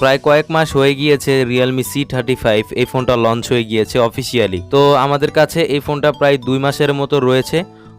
প্রায় কয়েক মাস হয়ে গিয়েছে রিয়েলমি সি থার্টি ফাইভ এই ফোনটা লঞ্চ হয়ে গিয়েছে অফিসিয়ালি তো আমাদের কাছে এই ফোনটা প্রায় দুই মাসের মতো রয়েছে।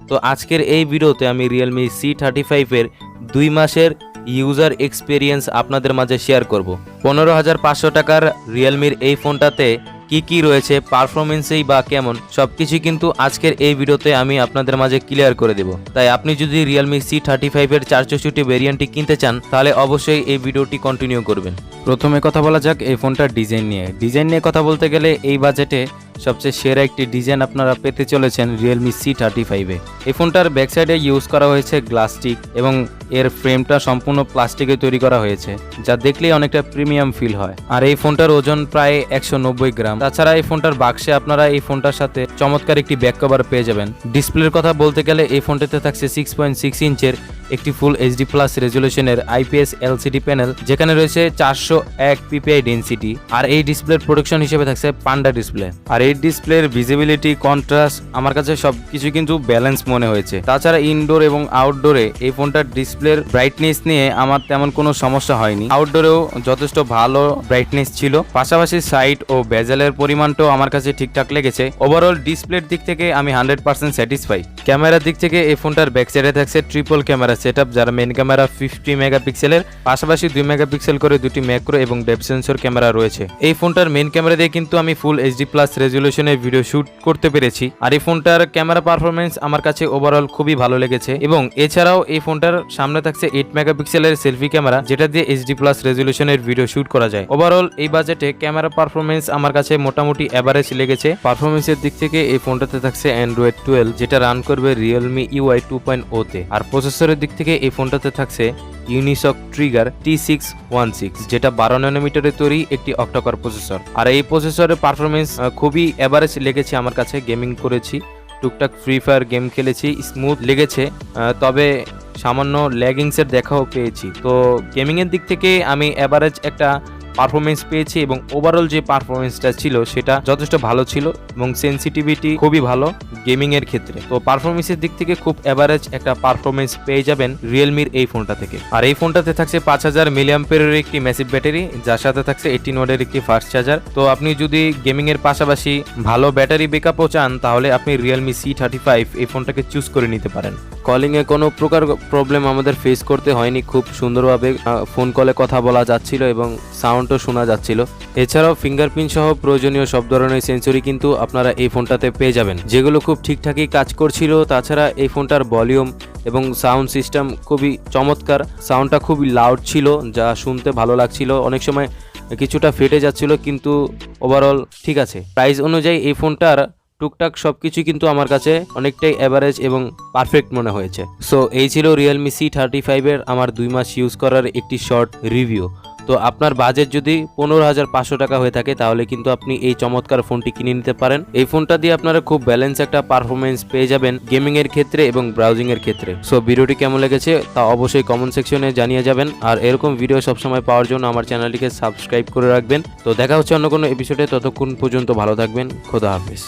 তো আজকের এই ভিডিওতে আমি রিয়েলমি সি থার্টি ফাইভের দুই মাসের ইউজার এক্সপিরিয়েন্স আপনাদের মাঝে শেয়ার করব। পনেরো হাজার পাঁচশো টাকার রিয়েলমির এই ফোনটাতে কি কি রয়েছে পারফরমেন্সেই বা কেমন, সবকিছু কিন্তু আজকের এই ভিডিওতে আমি আপনাদের মাঝে ক্লিয়ার করে দেব। তাই আপনি যদি রিয়েলমি সি থার্টি ফাইভের চার চৌষট্টি ভেরিয়েন্টটি কিনতে চান, তাহলে অবশ্যই এই ভিডিওটি কন্টিনিউ করবেন। প্রথমে কথা বলা যাক এই ফোনটার ডিজাইন নিয়ে। ডিজাইন নিয়ে কথা বলতে গেলে এই বাজেটে সবচেয়ে সেরা একটি ডিজাইন আপনারা পেতে চলেছেন রিয়েলমি সি থার্টি ফাইভে এই ফোনটার ব্যাক সাইডে ইউজ করা হয়েছে গ্লাস্টিক এবং এর ফ্রেমটা সম্পূর্ণ প্লাস্টিকে তৈরি করা হয়েছে, যা দেখলেই অনেকটা প্রিমিয়াম ফিল হয়। আর এই ফোনটার ওজন প্রায় একশো নব্বই গ্রাম। তাছাড়া এই ফোনটার বাক্সে আপনারা এই ফোনটার সাথে চমৎকার একটি ব্যাক কভার পেয়ে যাবেন। ডিসপ্লের কথা বলতে গেলে এই ফোনটাতে থাকছে সিক্স পয়েন্ট সিক্স ইঞ্চের একটি ফুল এইচডি প্লাস রেজুলেশনের আইপিএস এলসিডি প্যানেল যেখানে রয়েছে চারশো এক পিপিআই ডেন্সিটি আর এই ডিসপ্লের প্রোডাকশন হিসেবে থাকছে পান্ডা ডিসপ্লে আর এই ডিসপ্লের ভিজিবিলিটি কন্ট্রাস্ট আমার কাছে সব সবকিছু কিন্তু ব্যালেন্স মনে হয়েছে। তাছাড়া ইনডোর এবং আউটডোরে এই ফোনটার ডিসপ্লের ব্রাইটনেস নিয়ে আমার তেমন কোনো সমস্যা হয়নি। আউটডোরেও যথেষ্ট ভালো ব্রাইটনেস ছিল। পাশাপাশি সাইট ও বেজেলের পরিমাণটাও আমার কাছে ঠিকঠাক লেগেছে। ওভারঅল ডিসপ্লের দিক থেকে আমি হান্ড্রেড পার্সেন্ট স্যাটিসফাই ক্যামেরার দিক থেকে এই ফোনটার ব্যাক সাইডে থাকছে ট্রিপল ক্যামেরা সেট যার মেন ক্যামেরা ফিফটি মেগাপিক্সেলের পাশাপাশি দুই মেগাপিক্সেল করে দুটি ম্যাক্রো এবং ডেপ সেন্সর ক্যামেরা রয়েছে। এই ফোনটার মেন ক্যামেরা দিয়ে কিন্তু আমি ফুল এইচডি প্লাস রেজুলেশনের ভিডিও শুট করতে পেরেছি। আর এই ফোনটার ক্যামেরা পারফরমেন্স আমার কাছে ওভারঅল খুবই ভালো লেগেছে এবং এছাড়াও এই ফোনটার সামনে থাকছে এইট মেগাপিক্সেলের সেলফি ক্যামেরা যেটা দিয়ে এইচডি প্লাস রেজুলেশনের ভিডিও শুট করা যায়। ওভারঅল এই বাজেটে ক্যামেরা পারফরমেন্স আমার কাছে মোটামুটি এভারেজ লেগেছে। পারফরমেন্সের দিক থেকে এই ফোনটাতে থাকছে অ্যান্ড্রয়েড টুয়েলভ যেটা রান করবে রিয়েলমি ইউআই টু পয়েন্ট ওতে আর প্রসেসরের দিক থেকে এই ফোনটাতে থাকছে Unisoc Tiger T six one six যেটা বারো ন্যানোমিটারের তৈরি একটি অক্টাকর প্রসেসর আর এই প্রসেসরের পারফরমেন্স খুবই এভারেজ লেগেছে আমার কাছে গেমিং করেছি, টুকটাক ফ্রি ফায়ার গেম খেলেছি স্মুথ লেগেছে তবে সামান্য ল্যাগিংসের দেখাও পেয়েছি। তো গেমিংয়ের দিক থেকে আমি অ্যাভারেজ একটা পারফরমেন্স পেয়েছি এবং ওভারঅল যে পারফরমেন্সটা ছিল, সেটা যথেষ্ট ভালো ছিল এবং সেন্সিটিভিটি খুবই ভালো গেমিং এর ক্ষেত্রে। তো পারফরমেন্সের দিক থেকে খুব এভারেজ একটা পারফরমেন্স পেয়ে যাবেন রিয়েলমির এই ফোনটা থেকে। আর এই ফোনটাতে থাকছে পাঁচ হাজার মিলিয়াম্পের একটি ম্যাসিভ ব্যাটারি যার সাথে থাকছে এইটিন ওয়ার্ডের একটি ফাস্ট চার্জার তো আপনি যদি গেমিং এর পাশাপাশি ভালো ব্যাটারি ব্যাকআপও চান, তাহলে আপনি রিয়েলমি সি থার্টি ফাইভ এই ফোনটাকে চুজ করে নিতে পারেন। কলিং এ কোনো প্রকার প্রবলেম আমাদের ফেস করতে হয়নি। খুব সুন্দরভাবে ফোন কলে কথা বলা যাচ্ছিল এবং সাউন্ডও শোনা যাচ্ছিল। এছাড়াও ফিঙ্গারপ্রিন্ট সহ প্রয়োজনীয় সব ধরনের সেন্সরি কিন্তু আপনারা এই ফোনটাতে পেয়ে যাবেন। যেগুলো খুব ঠিকঠাকই কাজ করছিল, তাছাড়া এই ফোনটার ভলিউম এবং সাউন্ড সিস্টেম খুবই চমৎকার। সাউন্ডটা খুবই লাউড ছিল, যা শুনতে ভালো লাগছিল। অনেক সময় কিছুটা ফেটে যাচ্ছিল, কিন্তু ওভারঅল ঠিক আছে। প্রাইস অনুযায়ী এই ফোনটার টুকটাক সব কিছুই কিন্তু আমার কাছে অনেকটাই অ্যাভারেজ এবং পারফেক্ট মনে হয়েছে। সো এই ছিল রিয়েলমি সি থার্টি ফাইভের আমার দুই মাস ইউজ করার একটি শর্ট রিভিউ তো আপনার বাজেট যদি পনেরো হাজার পাঁচশো টাকা হয়ে থাকে, তাহলে কিন্তু আপনি এই চমৎকার ফোনটি কিনে নিতে পারেন। এই ফোনটা দিয়ে আপনারা খুব ব্যালেন্স একটা পারফরমেন্স পেয়ে যাবেন গেমিং এর ক্ষেত্রে এবং ব্রাউজিং এর ক্ষেত্রে। সো ভিডিওটি কেমন লেগেছে তা অবশ্যই কমেন্ট সেকশনে জানিয়ে যাবেন। আর এরকম ভিডিও সবসময় পাওয়ার জন্য আমার চ্যানেলটিকে সাবস্ক্রাইব করে রাখবেন। তো দেখা হচ্ছে অন্য কোনো এপিসোডে ততক্ষণ পর্যন্ত ভালো থাকবেন। খোদা হাফেজ।